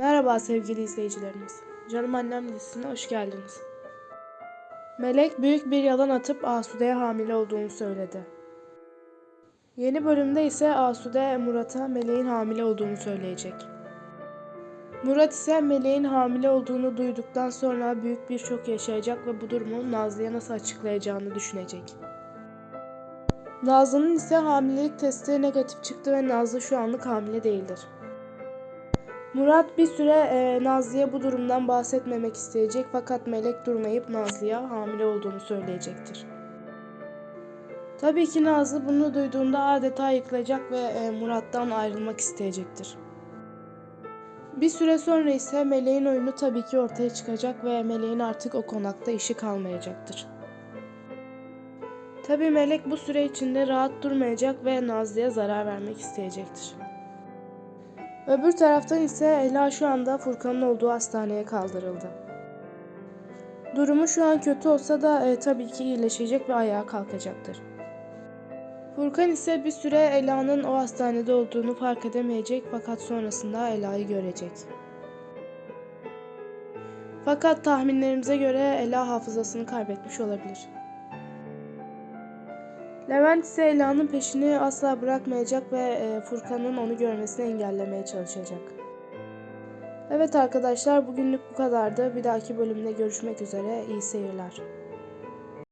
Merhaba sevgili izleyicilerimiz. Canım Annem dizisine hoş geldiniz. Melek büyük bir yalan atıp Asude'ye hamile olduğunu söyledi. Yeni bölümde ise Asude Murat'a Meleğin hamile olduğunu söyleyecek. Murat ise Meleğin hamile olduğunu duyduktan sonra büyük bir şok yaşayacak ve bu durumu Nazlı'ya nasıl açıklayacağını düşünecek. Nazlı'nın ise hamilelik testi negatif çıktı ve Nazlı şu anlık hamile değildir. Murat bir süre e, Nazlı'ya bu durumdan bahsetmemek isteyecek fakat Melek durmayıp Nazlı'ya hamile olduğunu söyleyecektir. Tabii ki Nazlı bunu duyduğunda adeta yıkılacak ve e, Murat'tan ayrılmak isteyecektir. Bir süre sonra ise Meleğin oyunu tabii ki ortaya çıkacak ve Meleğin artık o konakta işi kalmayacaktır. Tabii Melek bu süre içinde rahat durmayacak ve Nazlı'ya zarar vermek isteyecektir. Öbür taraftan ise Ela şu anda Furkan'ın olduğu hastaneye kaldırıldı. Durumu şu an kötü olsa da e, tabii ki iyileşecek ve ayağa kalkacaktır. Furkan ise bir süre Ela'nın o hastanede olduğunu fark edemeyecek fakat sonrasında Ela'yı görecek. Fakat tahminlerimize göre Ela hafızasını kaybetmiş olabilir. Levent ise Ela'nın peşini asla bırakmayacak ve e, Furkan'ın onu görmesini engellemeye çalışacak. Evet arkadaşlar bugünlük bu kadardı. Bir dahaki bölümde görüşmek üzere. İyi seyirler.